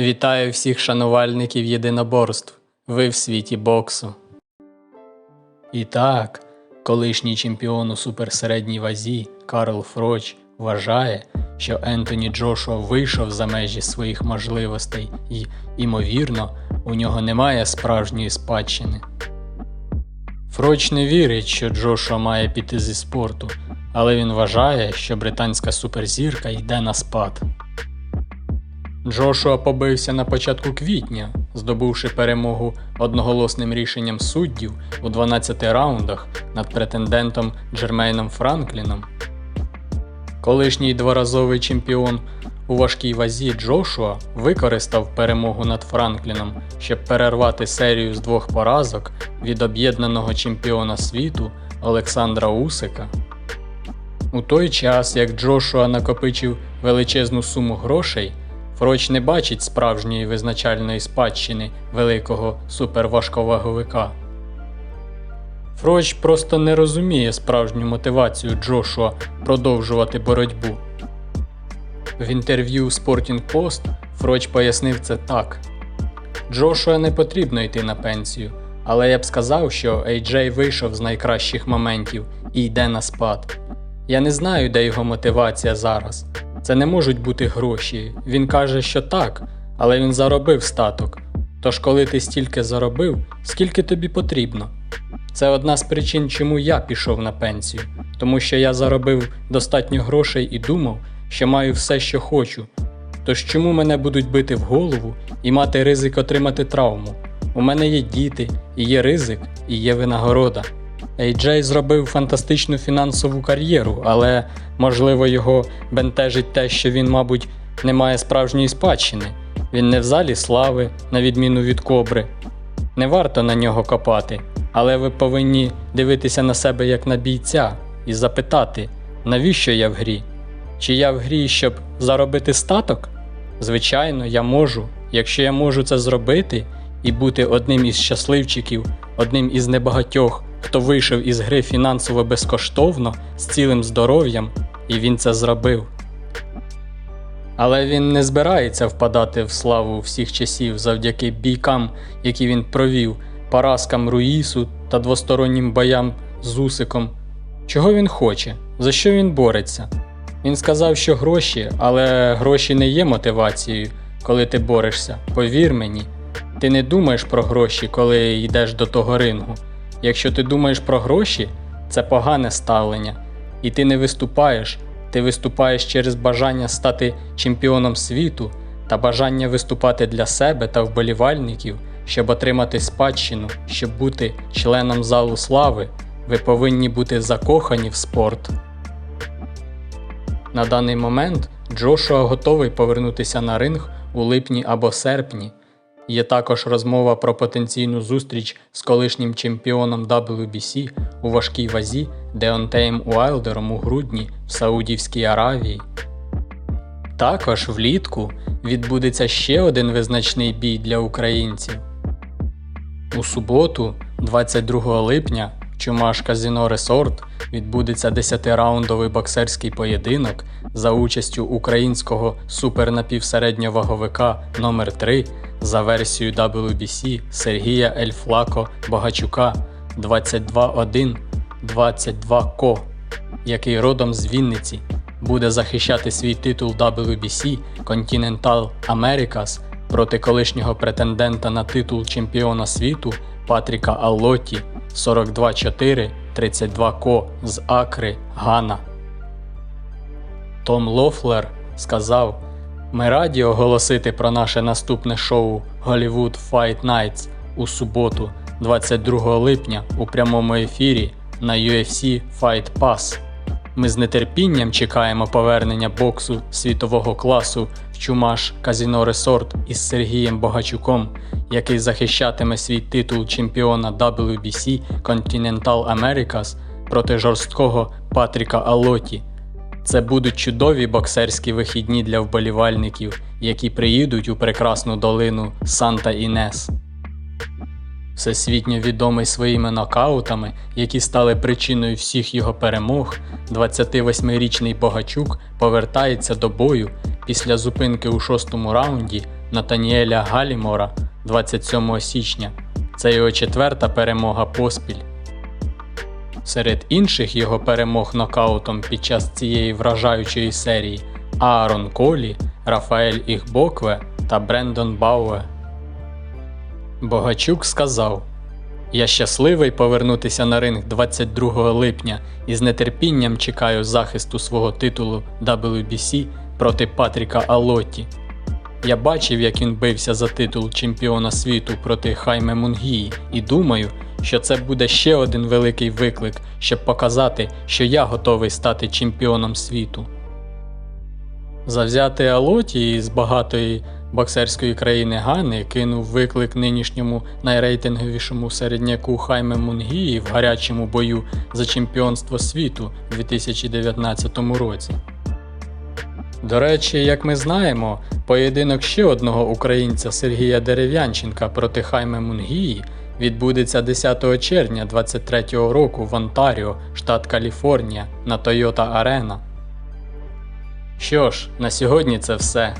Вітаю всіх шанувальників єдиноборств. Ви в світі боксу. І так, колишній чемпіон у суперсередній вазі Карл Фроч вважає, що Ентоні Джошуа вийшов за межі своїх можливостей і, ймовірно, у нього немає справжньої спадщини. Фроч не вірить, що Джошуа має піти зі спорту, але він вважає, що британська суперзірка йде на спад. Джошуа побився на початку квітня, здобувши перемогу одноголосним рішенням суддів у 12 раундах над претендентом Джермейном Франкліном. Колишній дворазовий чемпіон у важкій вазі Джошуа використав перемогу над Франкліном, щоб перервати серію з двох поразок від об'єднаного чемпіона світу Олександра Усика. У той час, як Джошуа накопичив величезну суму грошей, Фроч не бачить справжньої визначальної спадщини великого суперважковаговика. Фроч просто не розуміє справжню мотивацію Джошуа продовжувати боротьбу. В інтерв'ю Sporting Post Фроч пояснив це так: Джошуа не потрібно йти на пенсію, але я б сказав, що AJ вийшов з найкращих моментів і йде на спад. Я не знаю, де його мотивація зараз. Це не можуть бути гроші. Він каже, що так, але він заробив статок. Тож, коли ти стільки заробив, скільки тобі потрібно? Це одна з причин, чому я пішов на пенсію, тому що я заробив достатньо грошей і думав, що маю все, що хочу. Тож чому мене будуть бити в голову і мати ризик отримати травму? У мене є діти, і є ризик, і є винагорода. AJ зробив фантастичну фінансову кар'єру, але можливо його бентежить те, що він, мабуть, не має справжньої спадщини. Він не в залі слави, на відміну від кобри. Не варто на нього копати, але ви повинні дивитися на себе як на бійця і запитати, навіщо я в грі? Чи я в грі, щоб заробити статок? Звичайно, я можу. Якщо я можу це зробити і бути одним із щасливчиків, одним із небагатьох, хто вийшов із гри фінансово безкоштовно, з цілим здоров'ям, і він це зробив. Але він не збирається впадати в славу всіх часів завдяки бійкам, які він провів, поразкам Руїсу та двостороннім боям з Усиком. Чого він хоче? За що він бореться? Він сказав, що гроші, але гроші не є мотивацією, коли ти борешся. Повір мені, ти не думаєш про гроші, коли йдеш до того рингу. Якщо ти думаєш про гроші, це погане ставлення, і ти не виступаєш, ти виступаєш через бажання стати чемпіоном світу та бажання виступати для себе та вболівальників, щоб отримати спадщину, щоб бути членом залу слави, ви повинні бути закохані в спорт. На даний момент Джошуа готовий повернутися на ринг у липні або серпні. Є також розмова про потенційну зустріч з колишнім чемпіоном WBC у важкій вазі Деонтеєм Уайлдером у грудні в Саудівській Аравії. Також влітку відбудеться ще один визначний бій для українців. У суботу, 22 липня, в Чумаш Казіно Ресорт відбудеться 10-раундовий боксерський поєдинок за участю українського супернапівсередньоваговика номер 3 за версією WBC Сергія Ельфлако Богачука 22-1 22 ко який родом з Вінниці буде захищати свій титул WBC Continental Americas проти колишнього претендента на титул чемпіона світу Патріка Аллоті 42-4 32 ко з Акри, Гана. Том Лофлер сказав: Ми раді оголосити про наше наступне шоу Hollywood Fight Nights у суботу, 22 липня у прямому ефірі на UFC Fight Pass. Ми з нетерпінням чекаємо повернення боксу світового класу в Чумаш Казіно Ресорт із Сергієм Богачуком, який захищатиме свій титул чемпіона WBC Continental Americas проти жорсткого Патріка Алоті. Це будуть чудові боксерські вихідні для вболівальників, які приїдуть у прекрасну долину Санта Інес. Всесвітньо відомий своїми нокаутами, які стали причиною всіх його перемог, 28-річний Богачук повертається до бою після зупинки у шостому раунді Натаніеля Галімора 27 січня. Це його четверта перемога поспіль. Серед інших його перемог нокаутом під час цієї вражаючої серії Аарон Колі, Рафаель Іхбокве та Брендон Бауе. Богачук сказав: Я щасливий повернутися на ринг 22 липня і з нетерпінням чекаю захисту свого титулу WBC проти Патріка Алотті. Я бачив, як він бився за титул чемпіона світу проти Хайме Мунгії, і думаю, що це буде ще один великий виклик, щоб показати, що я готовий стати чемпіоном світу. Завзятий Алоті із багатої боксерської країни Гани кинув виклик нинішньому найрейтинговішому середняку Хайме Мунгії в гарячому бою за чемпіонство світу у 2019 році. До речі, як ми знаємо, поєдинок ще одного українця Сергія Дерев'янченка проти Хайме Мунгії відбудеться 10 червня 2023 року в Онтаріо, штат Каліфорнія, на Toyota Arena. Що ж, на сьогодні це все.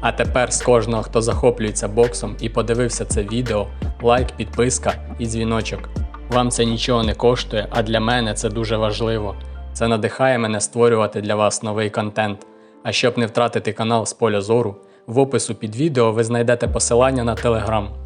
А тепер з кожного, хто захоплюється боксом і подивився це відео, лайк, підписка і дзвіночок. Вам це нічого не коштує, а для мене це дуже важливо. Це надихає мене створювати для вас новий контент. А щоб не втратити канал з поля зору, в опису під відео ви знайдете посилання на телеграм.